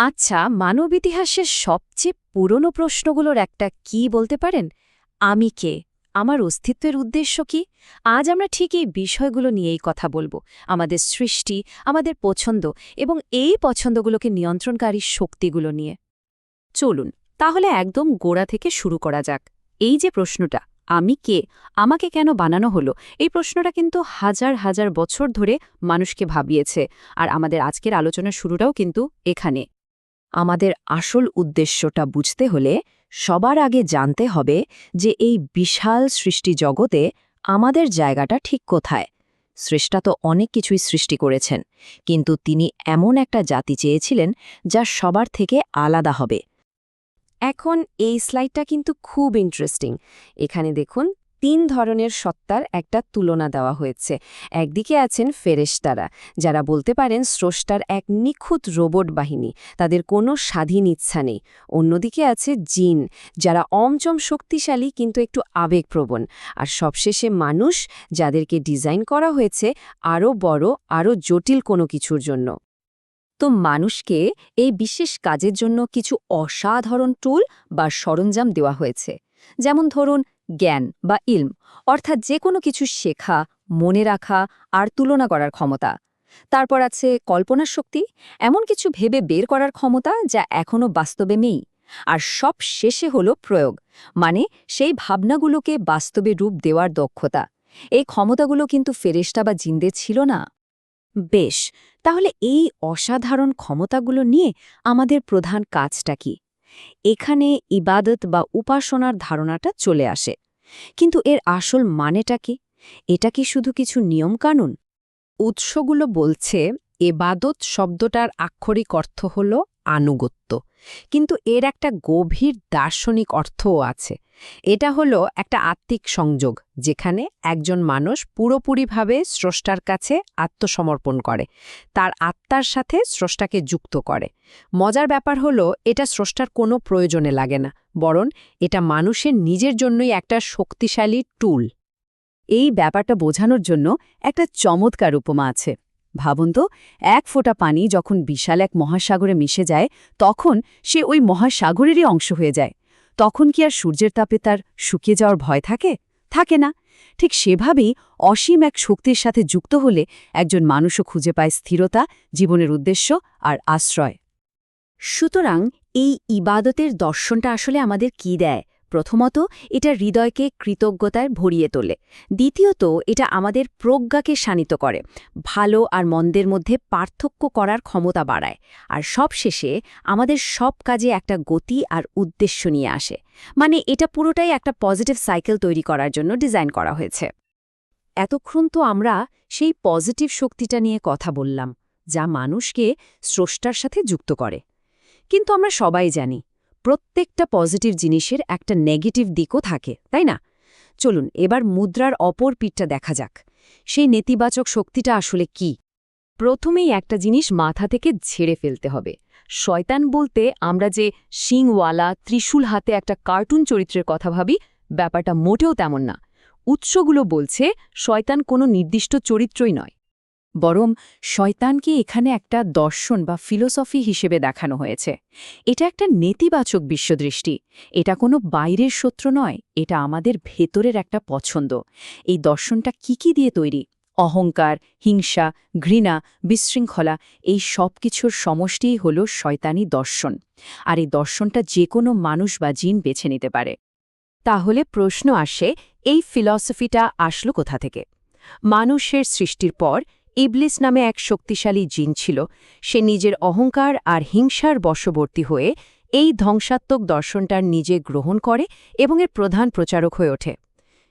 আচ্ছা মানব ইতিহাসের সবচেয়ে পুরনো প্রশ্নগুলোর একটা কি বলতে পারেন? আমি কে? আমার অস্তিত্বের উদ্দেশ্য কি? আজ আমরা ঠিক এই বিষয়গুলো নিয়েই কথা বলব। আমাদের সৃষ্টি, আমাদের পছন্দ এবং এই পছন্দগুলোকে নিয়ন্ত্রণকারী শক্তিগুলো নিয়ে। চলুন, তাহলে একদম গোড়া থেকে শুরু করা যাক। এই যে প্রশ্নটা, আমি কে? আমাকে কেন বানানো হলো? এই প্রশ্নটা কিন্তু হাজার হাজার বছর ধরে মানুষকে ভাবিয়েছে। আর আমাদের আজকের আলোচনা শুরুটাও কিন্তু এখানে। আমাদের আসল উদ্দেশ্যটা বুঝতে হলে সবার আগে জানতে হবে যে এই বিশাল সৃষ্টি জগতে আমাদের জায়গাটা ঠিক কোথায়। স্রষ্টা তো অনেক কিছুই সৃষ্টি করেছেন, কিন্তু তিনি এমন একটা জাতি চেয়েছিলেন যা সবার থেকে আলাদা হবে। এখন এই স্লাইডটা কিন্তু খুব ইন্টারেস্টিং। এখানে দেখুন তিন ধরনের সত্তার একটা তুলনা দেওয়া হয়েছে। একদিকে আছেন ফেরেশতারা, যারা বলতে পারেন স্রষ্টার এক নিখুঁত রোবট বাহিনী, তাদের কোনো স্বাধীন ইচ্ছা নেই। অন্যদিকে আছে জিন, যারা অমচম শক্তিশালী কিন্তু একটু আবেগপ্রবণ। আর সবশেষে মানুষ, যাদেরকে ডিজাইন করা হয়েছে আরও বড় আরও জটিল কোনো কিছুর জন্য। তো মানুষকে এই বিশেষ কাজের জন্য কিছু অসাধারণ টুল বা সরঞ্জাম দেওয়া হয়েছে। যেমন ধরুন জ্ঞান বা ইলম, অর্থাৎ যে কোনো কিছু শেখা, মনে রাখা আর তুলনা করার ক্ষমতা। তারপর আছে কল্পনার শক্তি, এমন কিছু ভেবে বের করার ক্ষমতা যা এখনও বাস্তবে নেই। আর সব শেষে হলো প্রয়োগ মানে সেই ভাবনাগুলোকে বাস্তবে রূপ দেওয়ার দক্ষতা। এই ক্ষমতাগুলো কিন্তু ফেরেস্তা বা জিন্দে ছিল না। বেশ, তাহলে এই অসাধারণ ক্ষমতাগুলো নিয়ে আমাদের প্রধান কাজটা কি? এখানে ইবাদত বা উপাসনার ধারণাটা চলে আসে। কিন্তু এর আসল মানেটা কি? এটা কি শুধু কিছু নিয়মকানুন? উৎসগুলো বলছে, এবাদত শব্দটার আক্ষরিক অর্থ হল আনুগত্য। কিন্তু এর একটা গভীর দার্শনিক অর্থও আছে। এটা হলো একটা আত্মিক সংযোগ, যেখানে একজন মানুষ পুরোপুরিভাবে স্রষ্টার কাছে আত্মসমর্পণ করে, তার আত্মার সাথে স্রষ্টাকে যুক্ত করে। মজার ব্যাপার হলো, এটা স্রষ্টার কোনো প্রয়োজনে লাগে না, বরং এটা মানুষের নিজের জন্যই একটা শক্তিশালী টুল এই ব্যাপারটা বোঝানোর জন্য একটা চমৎকার উপমা আছে। ভাবুন তো, এক ফোঁটা পানি যখন বিশাল এক মহাসাগরে মিশে যায়, তখন সে ওই মহাসাগরেরই অংশ হয়ে যায়। তখন কি আর সূর্যের তাপে তার শুকিয়ে যাওয়ার ভয় থাকে? থাকে না। ঠিক সেভাবেই অসীম এক শক্তির সাথে যুক্ত হলে একজন মানুষও খুঁজে পায় স্থিরতা, জীবনের উদ্দেশ্য আর আশ্রয়। সুতরাং এই ইবাদতের দর্শনটা আসলে আমাদের কি দেয়? প্রথমত, এটা হৃদয়কে কৃতজ্ঞতায় ভরিয়ে তোলে। দ্বিতীয়ত, এটা আমাদের প্রজ্ঞাকে শানিত করে, ভালো আর মন্দের মধ্যে পার্থক্য করার ক্ষমতা বাড়ায়। আর সবশেষে, আমাদের সব কাজে একটা গতি আর উদ্দেশ্য নিয়ে আসে। মানে এটা পুরোটাই একটা পজিটিভ সাইকেল তৈরি করার জন্য ডিজাইন করা হয়েছে। এতক্ষণ তো আমরা সেই পজিটিভ শক্তিটা নিয়ে কথা বললাম, যা মানুষকে স্রষ্টার সাথে যুক্ত করে। কিন্তু আমরা সবাই জানি প্রত্যেকটা পজিটিভ জিনিসের একটা নেগেটিভ দিকও থাকে, তাই না? চলুন, এবার মুদ্রার অপর পিঠটা দেখা যাক। সেই নেতিবাচক শক্তিটা আসলে কি? প্রথমেই একটা জিনিস মাথা থেকে ঝেড়ে ফেলতে হবে। শয়তান বলতে আমরা যে শিংওয়ালা, ত্রিশূল হাতে একটা কার্টুন চরিত্রের কথা ভাবি, ব্যাপারটা মোটেও তেমন না। উৎসগুলো বলছে, শয়তান কোনো নির্দিষ্ট চরিত্রই নয়। বরং শয়তানকে এখানে একটা দর্শন বা ফিলোসফি হিসেবে দেখানো হয়েছে। এটা একটা নেতিবাচক বিশ্বদৃষ্টি। এটা কোনো বাইরের শত্রু নয়, এটা আমাদের ভেতরের একটা পছন্দ। এই দর্শনটা কি কি দিয়ে তৈরি? অহংকার, হিংসা, ঘৃণা, বিশৃঙ্খলা, এই সব কিছুর সমষ্টিই হল শয়তানি দর্শন। আর এই দর্শনটা যে কোনো মানুষ বা জিন বেছে নিতে পারে। তাহলে প্রশ্ন আসে, এই ফিলসফিটা আসলো কোথা থেকে? মানুষের সৃষ্টির পর ইবলিস নামে এক শক্তিশালী জিন ছিল। সে নিজের অহংকার আর হিংসার বশবর্তী হয়ে এই ধ্বংসাত্মক দর্শনটার নিজে গ্রহণ করে এবং এর প্রধান প্রচারক হয়ে ওঠে।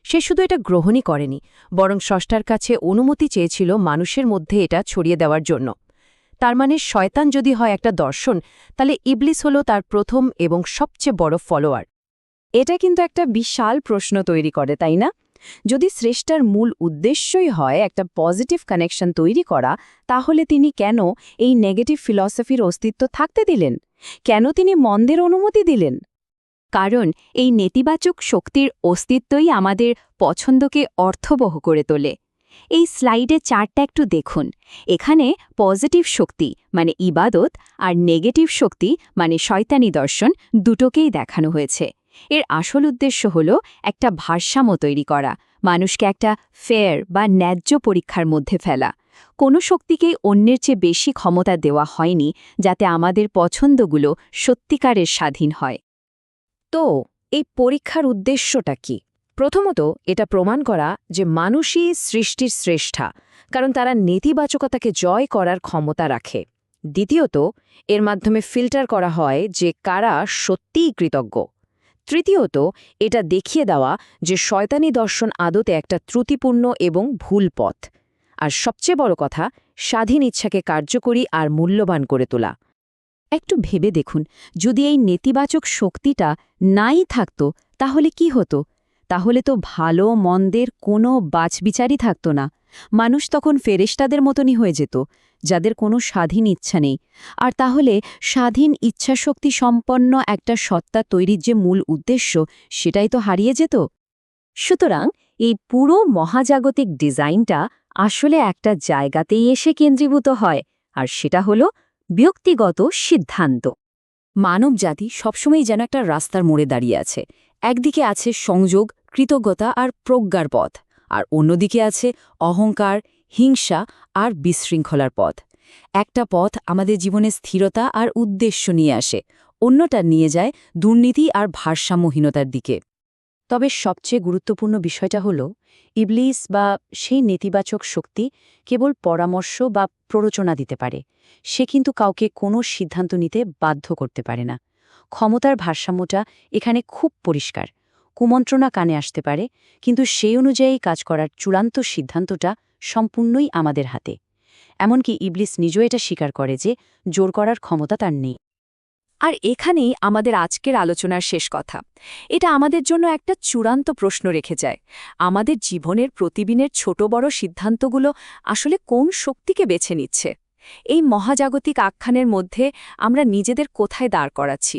সে শুধু এটা গ্রহণই করেনি, বরং ষষ্ঠার কাছে অনুমতি চেয়েছিল মানুষের মধ্যে এটা ছড়িয়ে দেওয়ার জন্য। তার মানে শয়তান যদি হয় একটা দর্শন, তাহলে ইবলিস হল তার প্রথম এবং সবচেয়ে বড় ফলোয়ার। এটা কিন্তু একটা বিশাল প্রশ্ন তৈরি করে, তাই না? যদি শ্রেষ্ঠার মূল উদ্দেশ্যই হয় একটা পজিটিভ কানেকশন তৈরি করা, তাহলে তিনি কেন এই নেগেটিভ ফিলসফির অস্তিত্ব থাকতে দিলেন? কেন তিনি মন্দের অনুমতি দিলেন? কারণ এই নেতিবাচক শক্তির অস্তিত্বই আমাদের পছন্দকে অর্থবহ করে তোলে। এই স্লাইডে চারটা একটু দেখুন। এখানে পজিটিভ শক্তি মানে ইবাদত আর নেগেটিভ শক্তি মানে শয়তানি দর্শন দুটোকেই দেখানো হয়েছে। এর আসল উদ্দেশ্য হল একটা ভারসাম্য তৈরি করা, মানুষকে একটা ফেয়ার বা ন্যায্য পরীক্ষার মধ্যে ফেলা। কোনো শক্তিকেই অন্যের চেয়ে বেশি ক্ষমতা দেওয়া হয়নি যাতে আমাদের পছন্দগুলো সত্যিকারের স্বাধীন হয়। তো, এই পরীক্ষার উদ্দেশ্যটা কি? প্রথমত, এটা প্রমাণ করা যে মানুষই সৃষ্টির শ্রেষ্ঠা, কারণ তারা নেতিবাচকতাকে জয় করার ক্ষমতা রাখে। দ্বিতীয়ত, এর মাধ্যমে ফিল্টার করা হয় যে কারা সত্যিই কৃতজ্ঞ। তৃতীয়ত, এটা দেখিয়ে দেওয়া যে শয়তানি দর্শন আদতে একটা ত্রুটিপূর্ণ এবং ভুল পথ। আর সবচেয়ে বড় কথা, স্বাধীন ইচ্ছাকে কার্যকরী আর মূল্যবান করে তোলা। একটু ভেবে দেখুন, যদি এই নেতিবাচক শক্তিটা নাই থাকত, তাহলে কি হতো? তাহলে তো ভালো মন্দের কোনো বাছবিচারই থাকত না। মানুষ তখন ফেরেশতাদের মতনই হয়ে যেত, যাদের কোনো স্বাধীন ইচ্ছা নেই। আর তাহলে স্বাধীন ইচ্ছাশক্তি সম্পন্ন একটা সত্তা তৈরির যে মূল উদ্দেশ্য, সেটাই তো হারিয়ে যেত? সুতরাং এই পুরো মহাজাগতিক ডিজাইনটা আসলে একটা জায়গাতেই এসে কেন্দ্রীভূত হয়, আর সেটা হল ব্যক্তিগত সিদ্ধান্ত। মানবজাতি সবসময়ই যেন একটা রাস্তার মোড়ে দাঁড়িয়ে আছে। একদিকে আছে সংযোগ কৃতজ্ঞতা আর প্রজ্ঞার পথ। আর অন্যদিকে আছে অহংকার, হিংসা আর বিশৃঙ্খলার পথ। একটা পথ আমাদের জীবনে স্থিরতা আর উদ্দেশ্য নিয়ে আসে, অন্যটা নিয়ে যায় দুর্নীতি আর ভারসাম্যহীনতার দিকে। তবে সবচেয়ে গুরুত্বপূর্ণ বিষয়টা হল, ইবলিস বা সেই নেতিবাচক শক্তি কেবল পরামর্শ বা প্ররোচনা দিতে পারে। সে কিন্তু কাউকে কোনো সিদ্ধান্ত নিতে বাধ্য করতে পারে না। ক্ষমতার ভারসাম্যটা এখানে খুব পরিষ্কার। কুমন্ত্রণা কানে আসতে পারে, কিন্তু সেই অনুযায়ী কাজ করার চূড়ান্ত সিদ্ধান্তটা সম্পূর্ণই আমাদের হাতে। এমনকি ইবলিস নিজেও এটা স্বীকার করে যে জোর করার ক্ষমতা তার নেই। আর এখানেই আমাদের আজকের আলোচনার শেষ কথা। এটা আমাদের জন্য একটা চূড়ান্ত প্রশ্ন রেখে যায়। আমাদের জীবনের প্রতিদিনের ছোট বড় সিদ্ধান্তগুলো আসলে কোন শক্তিকে বেছে নিচ্ছে? এই মহাজাগতিক আখ্যানের মধ্যে আমরা নিজেদের কোথায় দাঁড় করাচ্ছি?